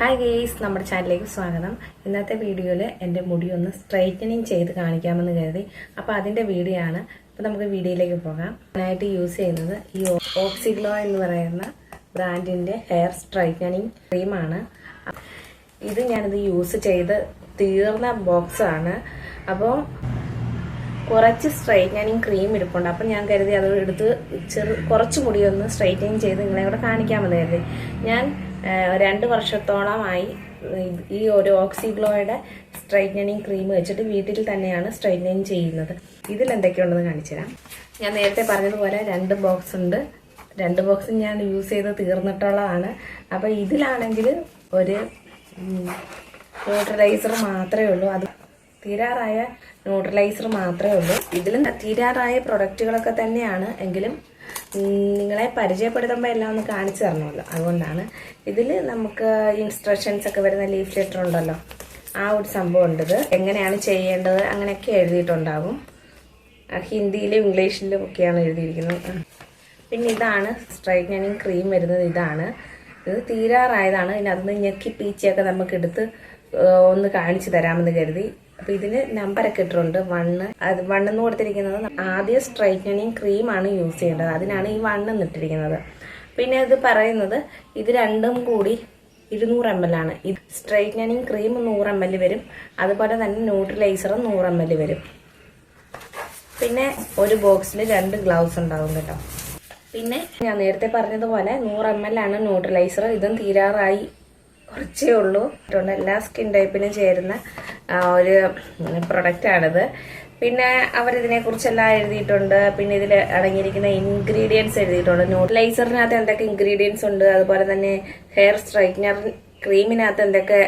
Hi guys നമ്മുടെ ചാനലിലേക്ക് സ്വാഗതം. ഇന്നത്തെ വീഡിയോയിൽ എന്റെ മുടി ഒന്ന് സ്ട്രൈറ്റനിങ് ചെയ്ത് കാണിക്കാമെന്ന് കരുതി. അപ്പോൾ അതിന്റെ വീഡിയോ ആണ്. അപ്പോൾ നമുക്ക് വീഡിയോയിലേക്ക് പോകാം. ഞാനായിട്ട് യൂസ് ചെയ്യുന്നത് ഈ ഓക്സിഗ്ലോ എന്ന് പറയുന്ന ബ്രാൻഡിന്റെ ഹെയർ സ്ട്രൈറ്റനിങ് ക്രീമാണ് ഇത് ഞാനിത് യൂസ് ചെയ്ത് തീർന്ന ബോക്സാണ് അപ്പോൾ കുറച്ച് സ്ട്രൈറ്റനിങ് ക്രീം ഇരിപ്പുണ്ട്. അപ്പം ഞാൻ കരുതി അത് എടുത്ത് ചെറു കുറച്ച് മുടി ഒന്ന് സ്ട്രൈറ്റനിങ് ചെയ്ത് നിങ്ങളെ കൂടെ കാണിക്കാമെന്ന് കരുതി ഞാൻ രണ്ട് വർഷത്തോളമായി ഈ- ഈ ഒരു ഓക്സിഗ്ലോയുടെ സ്ട്രൈറ്റനിങ് ക്രീം വെച്ചിട്ട് വീട്ടിൽ തന്നെയാണ് സ്ട്രൈറ്റനിങ് ചെയ്യുന്നത്. ഇതിൽ എന്തൊക്കെയുണ്ടെന്ന് കാണിച്ചു തരാം. ഞാൻ നേരത്തെ പറഞ്ഞതുപോലെ രണ്ട് ബോക്സ് ഉണ്ട്. രണ്ട് ബോക്സ് ഞാൻ യൂസ് ചെയ്ത് തീർന്നിട്ടുള്ളതാണ്. അപ്പോൾ ഇതിലാണെങ്കിൽ ഒരു ന്യൂട്രലൈസർ മാത്രമേ ഉള്ളൂ. അത് തീരാറായ ന്യൂട്രലൈസർ മാത്രമേ ഉള്ളൂ. ഇതിലും തീരാറായ പ്രൊഡക്റ്റുകളൊക്കെ തന്നെയാണ്. എങ്കിലും നിങ്ങളെ പരിചയപ്പെടുത്തുമ്പോൾ എല്ലാം ഒന്ന് കാണിച്ചു തരണമല്ലോ. അതുകൊണ്ടാണ് ഇതിൽ നമുക്ക് ഇൻസ്ട്രക്ഷൻസ് ഒക്കെ വരുന്ന ലീഫ് ലെറ്റർ ഉണ്ടല്ലോ. ആ ഒരു സംഭവം ഉണ്ടത് എങ്ങനെയാണ് ചെയ്യേണ്ടത് അങ്ങനെയൊക്കെ എഴുതിയിട്ടുണ്ടാകും ഹിന്ദിയിലും ഇംഗ്ലീഷിലും ഒക്കെയാണ് എഴുതിയിരിക്കുന്നത്. പിന്നെ ഇതാണ് സ്ട്രൈറ്റനിങ് ക്രീം വരുന്നത്. ഇതാണ്. ഇത് തീരാറായതാണ്. ഇതിനകത്ത് ഞെക്കി പീച്ചിയൊക്കെ നമുക്ക് എടുത്ത് ഒന്ന് കാണിച്ചു തരാമെന്ന് കരുതി. അപ്പൊ ഇതിന് നമ്പറൊക്കെ ഇട്ടിട്ടുണ്ട്. വണ്ണ് അത് വണ്ണെന്ന് കൊടുത്തിരിക്കുന്നത് ആദ്യം സ്ട്രൈറ്റനിങ് ആണ് യൂസ് ചെയ്യേണ്ടത്. അതിനാണ് ഈ വണ്ണെന്ന് ഇട്ടിരിക്കുന്നത്. പിന്നെ ഇത് പറയുന്നത് ഇത് രണ്ടും കൂടി ഇരുന്നൂറ് എം എൽ ആണ്. ഇത് സ്ട്രൈറ്റനിങ് ക്രീം നൂറ് എം എൽ വരും. അതുപോലെ തന്നെ ന്യൂട്രലൈസറും നൂറ് എം എൽ വരും. പിന്നെ ഒരു ബോക്സിൽ രണ്ട് ഗ്ലൗസ് ഉണ്ടാവും കേട്ടോ. പിന്നെ ഞാൻ നേരത്തെ പറഞ്ഞതുപോലെ നൂറ് എം എൽ ആണ് ന്യൂട്രലൈസർ ഇതും തീരാറായി. കുറച്ചേ ഉള്ളൂ. എല്ലാ സ്കിൻ ടൈപ്പിനും ചേരുന്ന ഒരു പ്രൊഡക്റ്റാണിത് പിന്നെ അവരിതിനെ കുറിച്ചെല്ലാം എഴുതിയിട്ടുണ്ട്. പിന്നെ ഇതിൽ അടങ്ങിയിരിക്കുന്ന ഇൻഗ്രീഡിയൻസ് എഴുതിയിട്ടുണ്ട്. ന്യൂട്രലൈസറിനകത്ത് എന്തൊക്കെ ഇൻഗ്രീഡിയൻസ് ഉണ്ട്? അതുപോലെ തന്നെ ഹെയർ സ്ട്രൈറ്റ്നർ ക്രീമിനകത്ത് എന്തൊക്കെ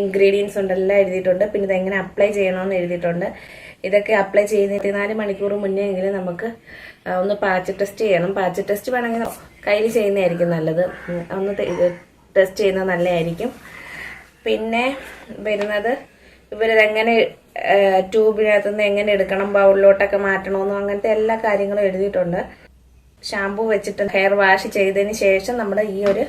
ഇൻഗ്രീഡിയൻസ് ഉണ്ട്? എല്ലാം എഴുതിയിട്ടുണ്ട്. പിന്നെ ഇതെങ്ങനെ അപ്ലൈ ചെയ്യണമെന്ന് എഴുതിയിട്ടുണ്ട്. ഇതൊക്കെ അപ്ലൈ ചെയ്യുന്ന ഇരുപത്തിനാല് മണിക്കൂർ മുന്നേ എങ്കിലും നമുക്ക് ഒന്ന് പാച്ച് ടെസ്റ്റ് ചെയ്യണം. പാച്ച് ടെസ്റ്റ് വേണമെങ്കിൽ കയ്യിൽ ചെയ്യുന്നതായിരിക്കും നല്ലത്. ഒന്ന് ടെസ്റ്റ് ചെയ്യുന്നത് നല്ലതായിരിക്കും. പിന്നെ വരുന്നത് ഇവരിതെങ്ങനെ ട്യൂബിനകത്ത് നിന്ന് എങ്ങനെ എടുക്കണം ബൗളിലോട്ടൊക്കെ മാറ്റണമെന്നും അങ്ങനത്തെ എല്ലാ കാര്യങ്ങളും എഴുതിയിട്ടുണ്ട്. ഷാമ്പു വെച്ചിട്ട് ഹെയർ വാഷ് ചെയ്തതിന് ശേഷം നമ്മൾ ഈ ഒരു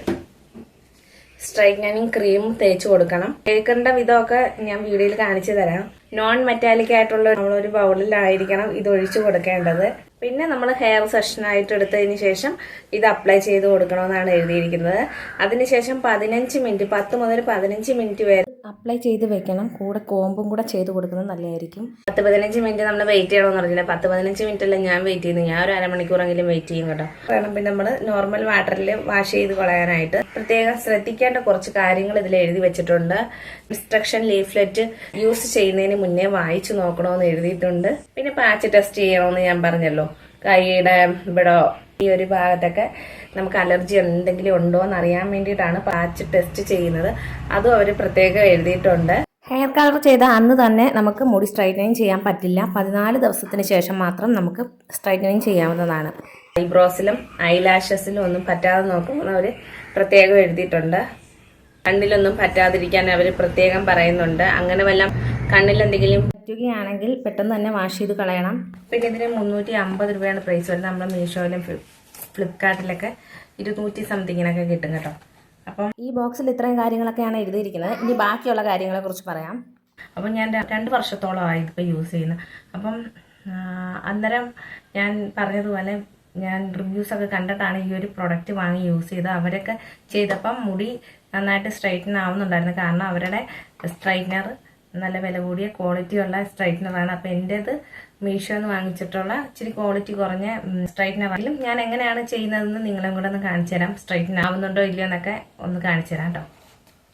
സ്ട്രൈറ്റനിങ് ക്രീം തേച്ച് കൊടുക്കണം. തേക്കേണ്ട വിധമൊക്കെ ഞാൻ വീഡിയോയിൽ കാണിച്ചു തരാം. നോൺ മെറ്റാലിക് ആയിട്ടുള്ള നമ്മളൊരു ബൗളിലായിരിക്കണം ഇത് ഒഴിച്ചു കൊടുക്കേണ്ടത്. പിന്നെ നമ്മൾ ഹെയർ സെഷനായിട്ട് എടുത്തതിന് ശേഷം ഇത് അപ്ലൈ ചെയ്ത് കൊടുക്കണമെന്നാണ് എഴുതിയിരിക്കുന്നത്. അതിനുശേഷം പതിനഞ്ച് മിനിറ്റ് പത്ത് മുതൽ പതിനഞ്ച് മിനിറ്റ് വരെ അപ്ലൈ ചെയ്ത് വെക്കണം. കൂടെ കോമ്പും കൂടെ ചെയ്ത് കൊടുക്കുന്നത് നല്ലതായിരിക്കും. പത്ത് പതിനഞ്ച് മിനിറ്റ് നമ്മൾ വെയിറ്റ് ചെയ്യണമെന്ന് പറഞ്ഞില്ല പത്ത് പതിനഞ്ച് മിനിറ്റ് അല്ല ഞാൻ വെയിറ്റ് ചെയ്യുന്നത്. ഞാൻ ഒരു അരമണിക്കൂറെങ്കിലും വെയിറ്റ് ചെയ്യും കേട്ടോ. കാരണം പിന്നെ നമ്മൾ നോർമൽ വാട്ടറിൽ വാഷ് ചെയ്ത് കളയാനായിട്ട് പ്രത്യേകം ശ്രദ്ധിക്കേണ്ട കുറച്ച് കാര്യങ്ങൾ ഇതിൽ എഴുതി വെച്ചിട്ടുണ്ട്. ഇൻസ്ട്രക്ഷൻ ലീഫ്ലെറ്റ് യൂസ് ചെയ്യുന്നതിന് മുന്നേ വായിച്ചു നോക്കണമെന്ന് എഴുതിയിട്ടുണ്ട്. പിന്നെ പാച്ച് ടെസ്റ്റ് ചെയ്യണമെന്ന് ഞാൻ പറഞ്ഞല്ലോ. കൈയുടെ ഇവിടെ ഈ ഒരു ഭാഗത്തൊക്കെ നമുക്ക് അലർജി എന്തെങ്കിലും ഉണ്ടോ എന്ന് അറിയാൻ വേണ്ടിയിട്ടാണ് പാച്ച് ടെസ്റ്റ് ചെയ്യുന്നത്. അതും അവർ പ്രത്യേകം എഴുതിയിട്ടുണ്ട്. ഹെയർ കളർ ചെയ്ത അന്ന് തന്നെ നമുക്ക് മുടി സ്ട്രൈറ്റനിങ് ചെയ്യാൻ പറ്റില്ല. പതിനാല് ദിവസത്തിന് ശേഷം മാത്രം നമുക്ക് സ്ട്രൈറ്റനിങ് ചെയ്യാവുന്നതാണ്. ഐബ്രോസിലും ഐലാഷസിലും ഒന്നും പറ്റാതെ നോക്കുമ്പോൾ അവർ പ്രത്യേകം എഴുതിയിട്ടുണ്ട്. കണ്ണിലൊന്നും പറ്റാതിരിക്കാൻ അവർ പ്രത്യേകം പറയുന്നുണ്ട്. അങ്ങനെ വല്ല കണ്ണിൽ എന്തെങ്കിലും പറ്റുകയാണെങ്കിൽ പെട്ടെന്ന് തന്നെ വാഷ് ചെയ്ത് കളയണം. പിന്നെ ഇതിന് മുന്നൂറ്റി അമ്പത് രൂപയാണ് പ്രൈസ് വരുന്നത്. നമ്മുടെ മീഷോയിലും ഫ്ലിപ്കാർട്ടിലൊക്കെ ഇരുന്നൂറ്റി സംതിങ്ങിനൊക്കെ കിട്ടും കേട്ടോ. അപ്പം ഈ ബോക്സിൽ ഇത്രയും കാര്യങ്ങളൊക്കെയാണ് എഴുതിയിരിക്കുന്നത്. ഇനി ബാക്കിയുള്ള കാര്യങ്ങളെ കുറിച്ച് പറയാം. അപ്പം ഞാൻ രണ്ട് വർഷത്തോളമായി ഇതിപ്പോൾ യൂസ് ചെയ്യുന്നത് അപ്പം അന്നേരം ഞാൻ പറഞ്ഞതുപോലെ ഞാൻ റിവ്യൂസ് ഒക്കെ കണ്ടിട്ടാണ് ഈ ഒരു പ്രൊഡക്റ്റ് വാങ്ങി യൂസ് ചെയ്തത്. അവരൊക്കെ ചെയ്തപ്പം മുടി നന്നായിട്ട് സ്ട്രൈറ്റൻ ആവുന്നുണ്ടായിരുന്നു. കാരണം അവരുടെ സ്ട്രൈറ്റ്നർ നല്ല വില കൂടിയ ക്വാളിറ്റി ഉള്ള സ്ട്രൈറ്റ്നറാണ് അപ്പം എന്റേത് മീഷോ എന്ന് വാങ്ങിച്ചിട്ടുള്ള ഇച്ചിരി ക്വാളിറ്റി കുറഞ്ഞ സ്ട്രൈറ്റ്നർ ആണെങ്കിലും ഞാൻ എങ്ങനെയാണ് ചെയ്യുന്നതെന്ന് നിങ്ങളും കൂടെ ഒന്ന് കാണിച്ചു തരാം. സ്ട്രൈറ്റ്നർ ആവുന്നുണ്ടോ ഇല്ലയോ എന്നൊക്കെ ഒന്ന് കാണിച്ചു തരാം കേട്ടോ.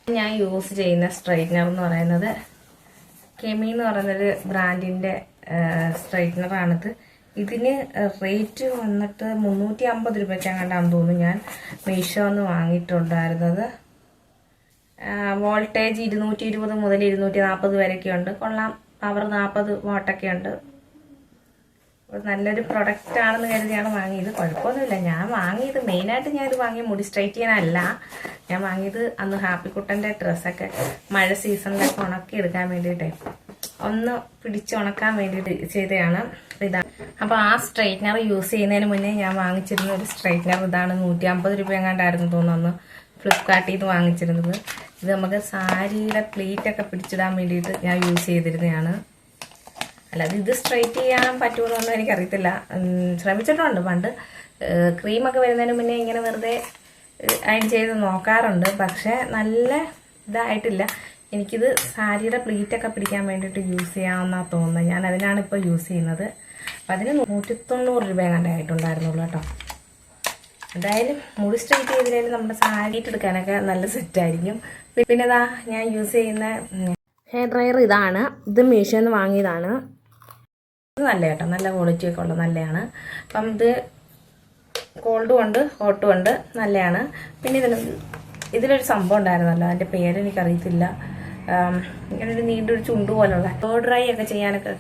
ഞാൻ യൂസ് ചെയ്യുന്ന സ്ട്രൈറ്റ്നർ എന്ന് പറയുന്നത് കെമി എന്ന് പറയുന്നൊരു ബ്രാൻഡിന്റെ സ്ട്രൈറ്റ്നറാണിത് ഇതിന് റേറ്റ് വന്നിട്ട് മുന്നൂറ്റി അമ്പത് രൂപയ്ക്കങ്ങാണ്ടാന്ന് തോന്നുന്നു ഞാൻ മീഷോ എന്ന് വാങ്ങിയിട്ടുണ്ടായിരുന്നത്. വോൾട്ടേജ് ഇരുന്നൂറ്റി ഇരുപത് മുതൽ ഇരുന്നൂറ്റി നാൽപ്പത് വരെയൊക്കെ ഉണ്ട് കൊള്ളാം. പവർ നാൽപ്പത് വാട്ടൊക്കെ ഉണ്ട് നല്ലൊരു പ്രൊഡക്റ്റ് ആണെന്ന് കരുതിയാണ് വാങ്ങിയത്. കുഴപ്പമൊന്നുമില്ല. ഞാൻ വാങ്ങിയത് മെയിനായിട്ട് ഞാനിത് ഇത് വാങ്ങിയ മുടി സ്ട്രൈറ്റ് ചെയ്യാനല്ല ഞാൻ വാങ്ങിയത് അന്ന് ഹാപ്പി ഹാപ്പിക്കുട്ടന്റെ ഡ്രസ്സൊക്കെ മഴ സീസണിലൊക്കെ ഉണക്കി എടുക്കാൻ വേണ്ടിയിട്ടേ. ഒന്ന് പിടിച്ച് ഉണക്കാൻ വേണ്ടിയിട്ട് ചെയ്തതാണ്. ഇതാണ് അപ്പോൾ ആ സ്ട്രൈറ്റ്നർ യൂസ് ചെയ്യുന്നതിന് മുന്നേ ഞാൻ വാങ്ങിച്ചിരുന്ന ഒരു സ്ട്രൈറ്റ്നർ ഇതാണ്. നൂറ്റി അമ്പത് രൂപ എങ്ങാണ്ടായിരുന്നു തോന്നുന്നു ഫ്ലിപ്കാർട്ടിൽ നിന്ന് വാങ്ങിച്ചിരുന്നത്. ഇത് നമുക്ക് സാരിയുടെ പ്ലേറ്റ് ഒക്കെ പിടിച്ചിടാൻ വേണ്ടിയിട്ട് ഞാൻ യൂസ് ചെയ്തിരുന്നതാണ്. അല്ലാതെ ഇത് സ്ട്രൈറ്റ് ചെയ്യാൻ പറ്റുമെന്നൊന്നും എനിക്കറിയത്തില്ല. ശ്രമിച്ചിട്ടുണ്ട് പണ്ട്. ക്രീമൊക്കെ വരുന്നതിന് മുന്നേ ഇങ്ങനെ വെറുതെ അയൺ ചെയ്ത് നോക്കാറുണ്ട്. പക്ഷേ നല്ല ഇതായിട്ടില്ല. എനിക്കിത് സാരിയുടെ പ്ലീറ്റൊക്കെ പിടിക്കാൻ വേണ്ടിയിട്ട് യൂസ് ചെയ്യാമെന്നാണ് തോന്നുന്നത്. ഞാൻ അതിനാണ് ഇപ്പോൾ യൂസ് ചെയ്യുന്നത്. അപ്പം അതിന് നൂറ്റി തൊണ്ണൂറ് രൂപ കണ്ടായിട്ടുണ്ടായിരുന്നുള്ളൂ കേട്ടോ. എന്തായാലും മുടി സ്ട്രൈറ്റ് ചെയ്തില്ലെങ്കിൽ നമ്മുടെ സാരി എടുക്കാനൊക്കെ നല്ല സെറ്റായിരിക്കും പിന്നെ ഇതാ ഞാൻ യൂസ് ചെയ്യുന്ന ഹെയർ ഡ്രയർ ഇതാണ്. ഇത് മീഷോയിൽ നിന്ന് വാങ്ങിയതാണ്. ഇത് നല്ല കേട്ടോ. നല്ല ക്വാളിറ്റി ഒക്കെ ഉള്ള നല്ലതാണ് അപ്പം ഇത് കോൾഡും ഉണ്ട് ഹോട്ടും ഉണ്ട് നല്ലതാണ് പിന്നെ ഇതിന് ഇതിലൊരു സംഭവം ഉണ്ടായിരുന്നല്ലോ. അതിന്റെ പേര് എനിക്കറിയത്തില്ല. ഇങ്ങനൊരു നീണ്ടൊരു ചുണ്ട് പോലുള്ള ഡ്രൈ ഒക്കെ ചെയ്യാനൊക്കെ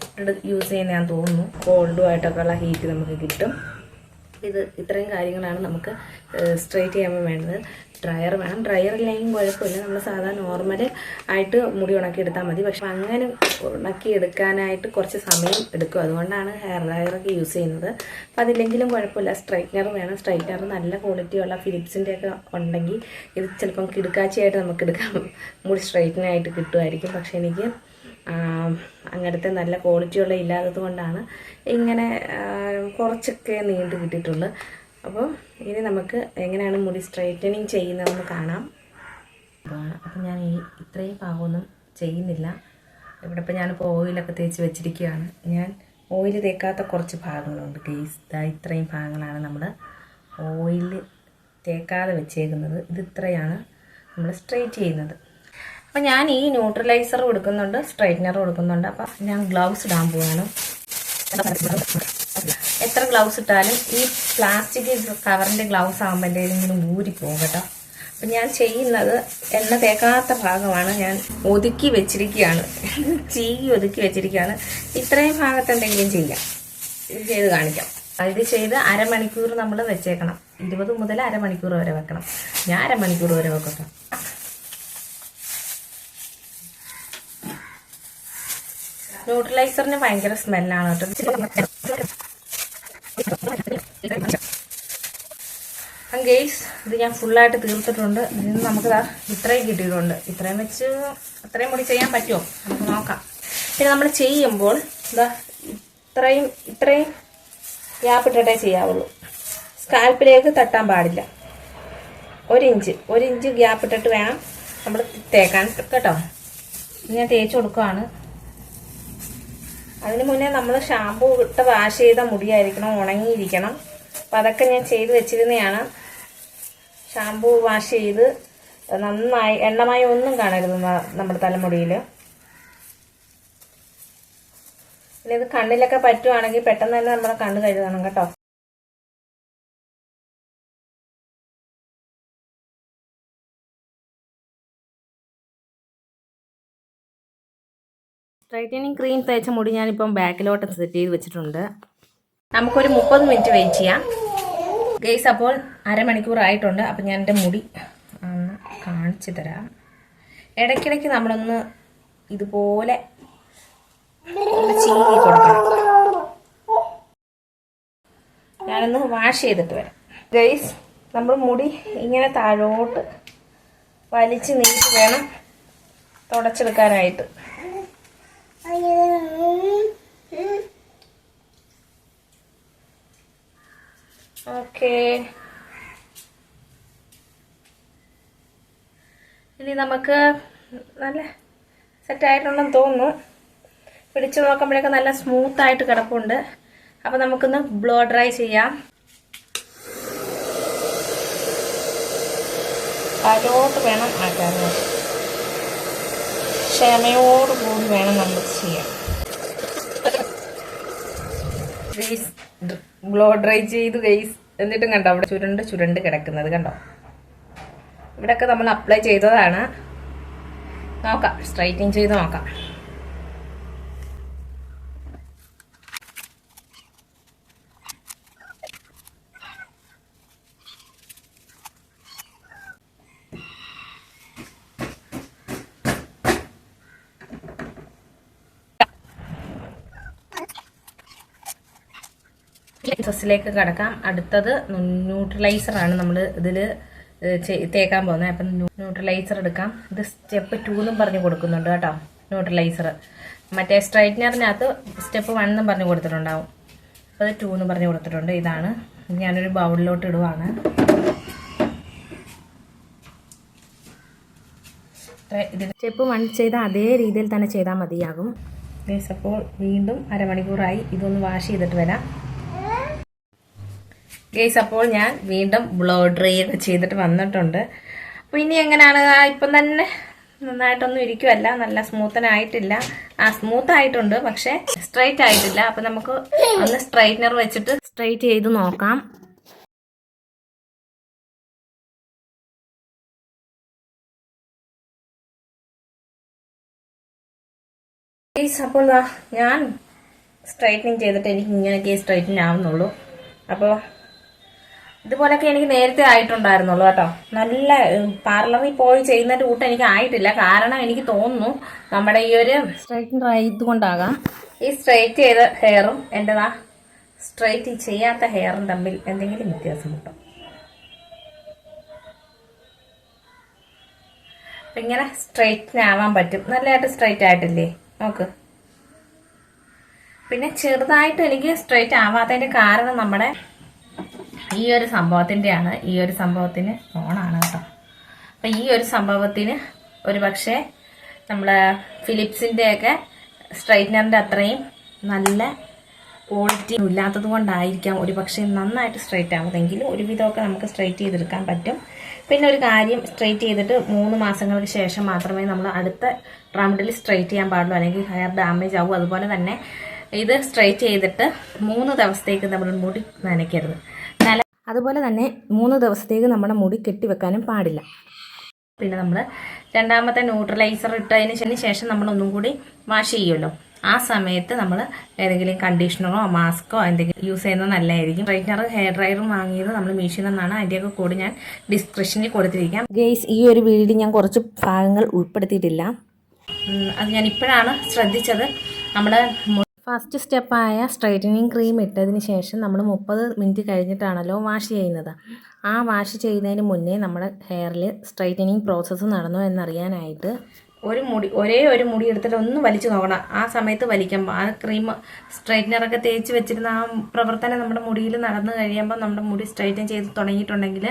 യൂസ് ചെയ്യുന്ന ഞാൻ തോന്നുന്നു കോൾഡുമായിട്ടൊക്കെ ഉള്ള ഹീറ്റ് നമുക്ക് കിട്ടും. ഇത് ഇത്രയും കാര്യങ്ങളാണ് നമുക്ക് സ്ട്രെയിറ്റ് ചെയ്യാൻ വേണ്ടത്. ഡ്രയർ വേണം. ഡ്രയർ ഇല്ലെങ്കിൽ കുഴപ്പമില്ല. നമ്മൾ സാധാരണ നോർമൽ ആയിട്ട് മുടി ഉണക്കി എടുത്താൽ മതി. പക്ഷെ അങ്ങനെ ഉണക്കി എടുക്കാനായിട്ട് കുറച്ച് സമയം എടുക്കും. അതുകൊണ്ടാണ് ഹെയർ ഡ്രയറൊക്കെ യൂസ് ചെയ്യുന്നത്. അപ്പം അതില്ലെങ്കിലും കുഴപ്പമില്ല. സ്ട്രൈറ്റ്നർ വേണം. സ്ട്രൈറ്റ്നർ നല്ല ക്വാളിറ്റിയുള്ള ഫിലിപ്സിന്റെ ഒക്കെ ഉണ്ടെങ്കിൽ ഇത് ചിലപ്പം കിടുക്കാച്ചയായിട്ട് നമുക്ക് എടുക്കാം മുടി സ്ട്രൈറ്റനായിട്ട് കിട്ടുമായിരിക്കും. പക്ഷെ എനിക്ക് അങ്ങനത്തെ നല്ല ക്വാളിറ്റിയുള്ള ഇല്ലാത്തത് കൊണ്ടാണ് ഇങ്ങനെ കുറച്ചൊക്കെ നീണ്ടു കിട്ടിയിട്ടുള്ളൂ. അപ്പോൾ ഇനി നമുക്ക് എങ്ങനെയാണ് മുടി സ്ട്രൈറ്റനിങ് ചെയ്യുന്നതെന്ന് കാണാം. അപ്പം ഞാൻ ഈ ഇത്രയും ഭാഗമൊന്നും ചെയ്യുന്നില്ല. ഇവിടെ ഇപ്പം ഞാനിപ്പോൾ ഓയിലൊക്കെ തേച്ച് വെച്ചിരിക്കുകയാണ്. ഞാൻ ഓയിൽ തേക്കാത്ത കുറച്ച് ഭാഗങ്ങളുണ്ട് ഗെയ്സ് ഇതാ ഇത്രയും ഭാഗങ്ങളാണ് നമ്മൾ ഓയിൽ തേക്കാതെ വെച്ചേക്കുന്നത്. ഇത് ഇത്രയാണ് നമ്മൾ സ്ട്രൈറ്റ് ചെയ്യുന്നത്. അപ്പം ഞാൻ ഈ ന്യൂട്രലൈസർ കൊടുക്കുന്നുണ്ട് സ്ട്രൈറ്റ്നർ കൊടുക്കുന്നുണ്ട്. അപ്പം ഞാൻ ഗ്ലൗസ് ഇടാൻ പോവാണ്. എത്ര ഗ്ലൗസ് ഇട്ടാലും ഈ പ്ലാസ്റ്റിക് കവറിന്റെ ഗ്ലൗസ് ആകുമ്പോൾ ഇങ്ങനെ ഊരിപ്പോകും കേട്ടോ. അപ്പം ഞാൻ ചെയ്യുന്നത് എണ്ണ തേക്കാത്ത ഭാഗമാണ് ഞാൻ ഒതുക്കി വെച്ചിരിക്കുകയാണ്. ചീകി ഒതുക്കി വെച്ചിരിക്കുകയാണ്. ഇത്രയും ഭാഗത്ത് എന്തെങ്കിലും ചെയ്യാം. ഇത് ചെയ്ത് കാണിക്കാം. ഇത് ചെയ്ത് അരമണിക്കൂർ നമ്മൾ വെച്ചേക്കണം. ഇരുപത് മുതൽ അരമണിക്കൂർ വരെ വെക്കണം. ഞാൻ അരമണിക്കൂർ വരെ വെക്കട്ടെ ന്യൂട്രലൈസറിന് ഭയങ്കര സ്മെല്ലാണ് കേട്ടോ. ഗെയ്സ് ഇത് ഞാൻ ഫുള്ളായിട്ട് തീർത്തിട്ടുണ്ട്. ഇതിന് നമുക്ക് ദാ ഇത്രയും കിട്ടിയിട്ടുണ്ട്. ഇത്രയും വെച്ച് അത്രയും കൂടി ചെയ്യാൻ പറ്റുമോ? നമുക്ക് നോക്കാം. പിന്നെ നമ്മൾ ചെയ്യുമ്പോൾ ഇതാ ഇത്രയും ഇത്രയും ഗ്യാപ്പ് ഇട്ടിട്ടേ ചെയ്യാവുള്ളൂ. സ്കാൽപ്പിലേക്ക് തട്ടാൻ പാടില്ല. ഒരിഞ്ച് ഒരിഞ്ച് ഗ്യാപ്പിട്ടിട്ട് വേണം നമ്മൾ തേക്കാൻ. കേട്ടോ? ഞാൻ തേച്ച് കൊടുക്കുകയാണ് അതിന് മുന്നേ നമ്മൾ ഷാമ്പൂ ഇട്ട് വാഷ് ചെയ്ത മുടിയായിരിക്കണം ഉണങ്ങിയിരിക്കണം. അപ്പം അതൊക്കെ ഞാൻ ചെയ്ത് വെച്ചിരുന്നതാണ് ഷാമ്പൂ വാഷ് ചെയ്ത് നന്നായി എണ്ണമായി ഒന്നും കാണരുത് നമ്മുടെ തലമുടിയിൽ പിന്നെ ഇത് കണ്ണിലൊക്കെ പറ്റുവാണെങ്കിൽ പെട്ടെന്ന് തന്നെ നമ്മുടെ കണ്ണ് കഴുകണം കേട്ടോ. സ്ട്രൈറ്റനിങ് ക്രീം തേച്ച മുടി ഞാനിപ്പം ബാക്കിലോട്ട് സെറ്റ് ചെയ്ത് വെച്ചിട്ടുണ്ട്. നമുക്കൊരു മുപ്പത് മിനിറ്റ് വെയിറ്റ് ചെയ്യാം. ഗെയ്സ് അപ്പോൾ അരമണിക്കൂർ ആയിട്ടുണ്ട് അപ്പം ഞാൻ എന്റെ മുടി ഒന്ന് കാണിച്ചു തരാം. ഇടയ്ക്കിടയ്ക്ക് നമ്മളൊന്ന് ഇതുപോലെ ചീകി കൊടുക്കണം. ഞാനൊന്ന് വാഷ് ചെയ്തിട്ട് വരാം. ഗൈസ് നമ്മൾ മുടി ഇങ്ങനെ താഴോട്ട് വലിച്ച് നീക്കി വേണം തുടച്ചെടുക്കാനായിട്ട്. ഇനി നമുക്ക് നല്ല സെറ്റായിട്ടുണ്ടെന്ന് തോന്നുന്നു. പിടിച്ചു നോക്കുമ്പോഴേക്കും നല്ല സ്മൂത്ത് ആയിട്ട് കിടപ്പുണ്ട്. അപ്പം നമുക്കൊന്ന് ബ്ലോ ഡ്രൈ ചെയ്യാം. അരോട്ട് വേണം ആക്കാനായിട്ട്. ക്ഷമയോടുകൂടി വേണം നമ്മൾ ചെയ്യാൻ. ബ്ലോ ഡ്രൈ ചെയ്ത് ഗൈസ് എന്നിട്ടും കണ്ടോ അവിടെ ചുരുണ്ട് ചുരുണ്ട് കിടക്കുന്നത് കണ്ടോ? ഇവിടെയൊക്കെ നമ്മൾ അപ്ലൈ ചെയ്തതാണ്. നോക്കാം സ്ട്രൈറ്റിങ് ചെയ്ത് നോക്കാം. പ്രോസസ്സിലേക്ക് കടക്കാം. അടുത്തത് ന്യൂട്രലൈസറാണ് നമ്മൾ ഇതിൽ തേക്കാൻ പോകുന്നത്. അപ്പം ന്യൂട്രലൈസർ എടുക്കാം. ഇത് സ്റ്റെപ്പ് ടു എന്നും പറഞ്ഞു കൊടുക്കുന്നുണ്ട് കേട്ടോ. ന്യൂട്രലൈസർ മറ്റേ സ്ട്രൈറ്റ്നറിനകത്ത് സ്റ്റെപ്പ് വൺ എന്നും പറഞ്ഞു കൊടുത്തിട്ടുണ്ടാവും. അപ്പോൾ അത് ടു എന്ന് പറഞ്ഞു കൊടുത്തിട്ടുണ്ട്. ഇതാണ്. ഞാനൊരു ബൗളിലോട്ട് ഇടുവാണ്. സ്റ്റെപ്പ് വൺ ചെയ്ത അതേ രീതിയിൽ തന്നെ ചെയ്താൽ മതിയാകും. അപ്പോൾ വീണ്ടും അരമണിക്കൂറായി. ഇതൊന്ന് വാഷ് ചെയ്തിട്ട് വരാം. ഗൈസ് അപ്പോൾ ഞാൻ വീണ്ടും ബ്ലോ ഡ്രൈ ഒക്കെ ചെയ്തിട്ട് വന്നിട്ടുണ്ട്. അപ്പോൾ ഇനി എങ്ങനെയാണ്? ഇപ്പം തന്നെ നന്നായിട്ടൊന്നും ഇരിക്കുമല്ല നല്ല സ്മൂത്തനായിട്ടില്ല ആ സ്മൂത്ത് ആയിട്ടുണ്ട് പക്ഷേ സ്ട്രൈറ്റ് ആയിട്ടില്ല അപ്പം നമുക്ക് ഒന്ന് സ്ട്രൈറ്റ്നർ വെച്ചിട്ട് സ്ട്രൈറ്റ് ചെയ്ത് നോക്കാം. അപ്പോൾ ഞാൻ സ്ട്രൈറ്റനിങ് ചെയ്തിട്ട് എനിക്ക് ഇങ്ങനെയൊക്കെ സ്ട്രൈറ്റനിങ് ആവുന്നുള്ളൂ. അപ്പോൾ ഇതുപോലൊക്കെ എനിക്ക് നേരത്തെ ആയിട്ടുണ്ടായിരുന്നുള്ളൂ കേട്ടോ. നല്ല പാർലറിൽ പോയി ചെയ്യുന്ന റൂട്ട് എനിക്ക് ആയിട്ടില്ല. കാരണം എനിക്ക് തോന്നുന്നു നമ്മുടെ ഈ ഒരു സ്ട്രൈറ്റനർ ഇതുകൊണ്ടാകാം ഈ സ്ട്രൈറ്റ് ചെയ്ത ഹെയറും എന്റെതാ സ്ട്രൈറ്റ് ചെയ്യാത്ത ഹെയറും തമ്മിൽ എന്തെങ്കിലും വ്യത്യാസം കിട്ടും ഇങ്ങനെ സ്ട്രൈറ്റ് ആവാൻ പറ്റും. നല്ലതായിട്ട് സ്ട്രൈറ്റ് ആയിട്ടില്ലേ? നോക്ക്. പിന്നെ ചെറുതായിട്ട് എനിക്ക് സ്ട്രൈറ്റ് ആവാത്തതിന്റെ കാരണം നമ്മുടെ ഈ ഒരു സംഭവത്തിന്റെയാണ് ഈ ഒരു സംഭവത്തിന് ഓണാണ് കേട്ടോ. അപ്പം ഈ ഒരു സംഭവത്തിന് ഒരു പക്ഷേ നമ്മൾ ഫിലിപ്സിന്റെയൊക്കെ സ്ട്രൈറ്റ്നറിന്റെ അത്രയും നല്ല ക്വാളിറ്റി ഇല്ലാത്തത് കൊണ്ടായിരിക്കാം ഒരു പക്ഷേ നന്നായിട്ട് സ്ട്രൈറ്റ് ആവുന്നതെങ്കിലും ഒരുവിധമൊക്കെ നമുക്ക് സ്ട്രൈറ്റ് ചെയ്തെടുക്കാൻ പറ്റും. പിന്നെ ഒരു കാര്യം സ്ട്രൈറ്റ് ചെയ്തിട്ട് മൂന്ന് മാസങ്ങൾക്ക് ശേഷം മാത്രമേ നമ്മൾ അടുത്ത റൗണ്ടിൽ സ്ട്രൈറ്റ് ചെയ്യാൻ പാടുള്ളൂ. അല്ലെങ്കിൽ ഹെയർ ഡാമേജ് ആവും. അതുപോലെ തന്നെ ഇത് സ്ട്രൈറ്റ് ചെയ്തിട്ട് മൂന്ന് ദിവസത്തേക്ക് നമ്മൾ മുടി നനയ്ക്കരുത്. നന അതുപോലെ തന്നെ മൂന്ന് ദിവസത്തേക്ക് നമ്മുടെ മുടി കെട്ടിവെക്കാനും പാടില്ല. പിന്നെ നമ്മൾ രണ്ടാമത്തെ ന്യൂട്രലൈസർ ഇട്ടതിന് ശേഷം- നമ്മൾ ഒന്നും കൂടി വാഷ് ചെയ്യുമല്ലോ. ആ സമയത്ത് നമ്മൾ ഏതെങ്കിലും കണ്ടീഷണറോ മാസ്കോ എന്തെങ്കിലും യൂസ് ചെയ്യുന്നത് നല്ലതായിരിക്കും. സ്ട്രൈറ്റ്നർ ഹെയർ ഡ്രയറും വാങ്ങിയത് നമ്മൾ മീഷോയിൽ നിന്നാണ്. അതിന്റെയൊക്കെ കൂടി ഞാൻ ഡിസ്ക്രിപ്ഷനിൽ കൊടുത്തിരിക്കാം. ഗെയ്സ് ഈ ഒരു വീഡിയോയിൽ ഞാൻ കുറച്ച് ഭാഗങ്ങൾ ഉൾപ്പെടുത്തിയിട്ടില്ല. അത് ഞാൻ ഇപ്പോഴാണ് ശ്രദ്ധിച്ചത്. നമ്മൾ ഫസ്റ്റ് സ്റ്റെപ്പായ സ്ട്രൈറ്റനിങ് ക്രീം ഇട്ടതിന് ശേഷം നമ്മൾ മുപ്പത് മിനിറ്റ് കഴിഞ്ഞിട്ടാണല്ലോ വാഷ് ചെയ്യുന്നത്. ആ വാഷ് ചെയ്യുന്നതിന് മുന്നേ നമ്മുടെ ഹെയറിൽ സ്ട്രൈറ്റനിങ് പ്രോസസ്സ് നടന്നോ എന്നറിയാനായിട്ട് ഒരു മുടി ഒരേ ഒരു മുടി എടുത്തിട്ട് ഒന്ന് വലിച്ചു നോക്കണം. ആ സമയത്ത് വലിക്കുമ്പോൾ ആ ക്രീം സ്ട്രൈറ്റ്നറൊക്കെ തേച്ച് വെച്ചിരുന്ന ആ പ്രവർത്തനം നമ്മുടെ മുടിയിൽ നടന്നു കഴിയുമ്പോൾ നമ്മുടെ മുടി സ്ട്രൈറ്റൻ ചെയ്ത് തുടങ്ങിയിട്ടുണ്ടെങ്കിൽ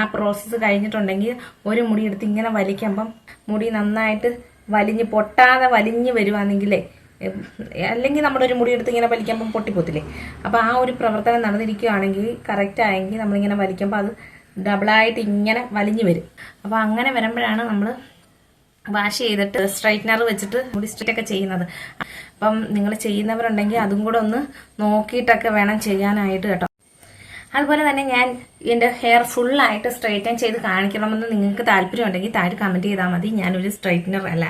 ആ പ്രോസസ്സ് കഴിഞ്ഞിട്ടുണ്ടെങ്കിൽ ഒരു മുടി എടുത്ത് ഇങ്ങനെ വലിക്കുമ്പം മുടി നന്നായിട്ട് വലിഞ്ഞ് പൊട്ടാതെ വലിഞ്ഞ് വരുവാണെങ്കിലേ അല്ലെങ്കിൽ നമ്മളൊരു മുടി എടുത്ത് ഇങ്ങനെ വലിക്കുമ്പം പൊട്ടിപ്പോത്തില്ലേ? അപ്പോൾ ആ ഒരു പ്രവർത്തനം നടന്നിരിക്കുകയാണെങ്കിൽ കറക്റ്റ് ആയെങ്കിൽ നമ്മളിങ്ങനെ വലിക്കുമ്പോൾ അത് ഡബിളായിട്ട് ഇങ്ങനെ വലിഞ്ഞു വരും. അപ്പോൾ അങ്ങനെ വരുമ്പോഴാണ് നമ്മൾ വാഷ് ചെയ്തിട്ട് സ്ട്രൈറ്റ്നർ വെച്ചിട്ട് മുടി സ്ട്രൈറ്റ് ഒക്കെ ചെയ്യുന്നത്. അപ്പം നിങ്ങൾ ചെയ്യുന്നവരുണ്ടെങ്കിൽ അതും കൂടെ ഒന്ന് നോക്കിയിട്ടൊക്കെ വേണം ചെയ്യാനായിട്ട് കേട്ടോ. അതുപോലെ തന്നെ ഞാൻ എന്റെ ഹെയർ ഫുള്ളായിട്ട് സ്ട്രൈറ്റൻ ചെയ്ത് കാണിക്കണമെന്ന് നിങ്ങൾക്ക് താല്പര്യം ഉണ്ടെങ്കിൽ താഴെ കമന്റ് ചെയ്താൽ മതി. ഞാനൊരു സ്ട്രൈറ്റ്നർ അല്ല.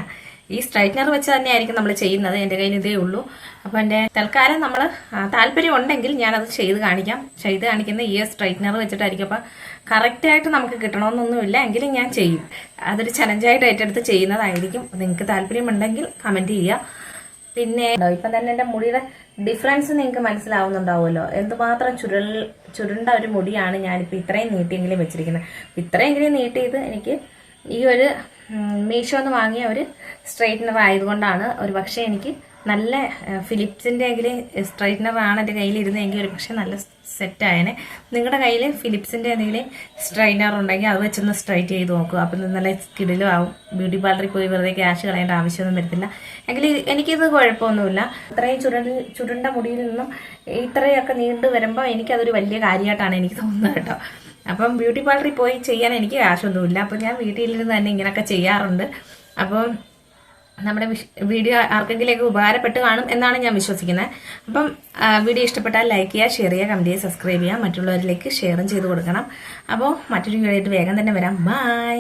ഈ സ്ട്രൈറ്റ്നർ വെച്ച് തന്നെയായിരിക്കും നമ്മൾ ചെയ്യുന്നത്. എന്റെ കയ്യിൽ ഇതേ ഉള്ളൂ. അപ്പോൾ എന്റെ തൽക്കാലം നമ്മൾ താല്പര്യം ഉണ്ടെങ്കിൽ ഞാനത് ചെയ്ത് കാണിക്കാം. ചെയ്ത് കാണിക്കുന്ന ഈ സ്ട്രൈറ്റ്നർ വെച്ചിട്ടായിരിക്കും. അപ്പോൾ കറക്റ്റായിട്ട് നമുക്ക് കിട്ടണമെന്നൊന്നുമില്ല. എങ്കിലും ഞാൻ ചെയ്യും. അതൊരു ചലഞ്ചായിട്ട് ഏറ്റെടുത്ത് ചെയ്യുന്നതായിരിക്കും. നിങ്ങൾക്ക് താല്പര്യമുണ്ടെങ്കിൽ കമന്റ് ചെയ്യുക. പിന്നെ ഇപ്പം തന്നെ എന്റെ മുടിയുടെ ഡിഫറൻസ് നിങ്ങൾക്ക് മനസ്സിലാവുന്നുണ്ടാവുമല്ലോ. എന്തുമാത്രം ചുരുൾ ചുരുണ്ട ഒരു മുടിയാണ് ഞാനിപ്പോൾ ഇത്രയും നീട്ടിയെങ്കിലും വെച്ചിരിക്കുന്നത്. ഇത്രയെങ്കിലും നീട്ടിയത് എനിക്ക് ഈ ഒരു മീഷോ എന്ന് വാങ്ങിയ ഒരു സ്ട്രൈറ്റ്നർ ആയതുകൊണ്ടാണ് ഒരു പക്ഷേ എനിക്ക് നല്ല ഫിലിപ്സിന്റെ എങ്കിൽ സ്ട്രൈറ്റ്നർ ആണ് എന്റെ കയ്യിൽ ഇരുന്നെങ്കിൽ ഒരു പക്ഷേ നല്ല സെറ്റ് ആയേനെ. നിങ്ങളുടെ കയ്യിൽ ഫിലിപ്സിന്റെ എന്തെങ്കിലും സ്ട്രൈറ്റ്നർ ഉണ്ടെങ്കിൽ അത് വെച്ചൊന്ന് സ്ട്രൈറ്റ് ചെയ്ത് നോക്കുക അപ്പം നല്ല സ്കിഡിലും ആവും. ബ്യൂട്ടി പാർലറിൽ പോയി വെറുതെ ക്യാഷ് കളയേണ്ട ആവശ്യമൊന്നും വരത്തില്ല. എങ്കിൽ എനിക്കിത് കുഴപ്പമൊന്നുമില്ല. ഇത്രയും ചുരുണ്ട ചുരുണ്ട മുടിയിൽ നിന്നും ഇത്രയൊക്കെ നീണ്ടു വരുമ്പോൾ എനിക്കതൊരു വലിയ കാര്യമായിട്ടാണ് എനിക്ക് തോന്നുന്നത് കേട്ടോ. അപ്പം ബ്യൂട്ടി പാർലറിൽ പോയി ചെയ്യാൻ എനിക്ക് കാശൊന്നുമില്ല അപ്പം ഞാൻ വീട്ടിലിരുന്ന് തന്നെ ഇങ്ങനെയൊക്കെ ചെയ്യാറുണ്ട്. അപ്പം നമ്മുടെ വീഡിയോ ആർക്കെങ്കിലേക്ക് ഉപകാരപ്പെട്ട് കാണും എന്നാണ് ഞാൻ വിശ്വസിക്കുന്നത്. അപ്പം വീഡിയോ ഇഷ്ടപ്പെട്ടാൽ ലൈക്ക് ചെയ്യുക ഷെയർ ചെയ്യുക കമന്റ് ചെയ്യുക സബ്സ്ക്രൈബ് ചെയ്യുക. മറ്റുള്ളവരിലേക്ക് ഷെയറും ചെയ്ത് കൊടുക്കണം. അപ്പോൾ മറ്റൊരു വീഡിയോ ആയിട്ട് വേഗം തന്നെ വരാം. ബൈ.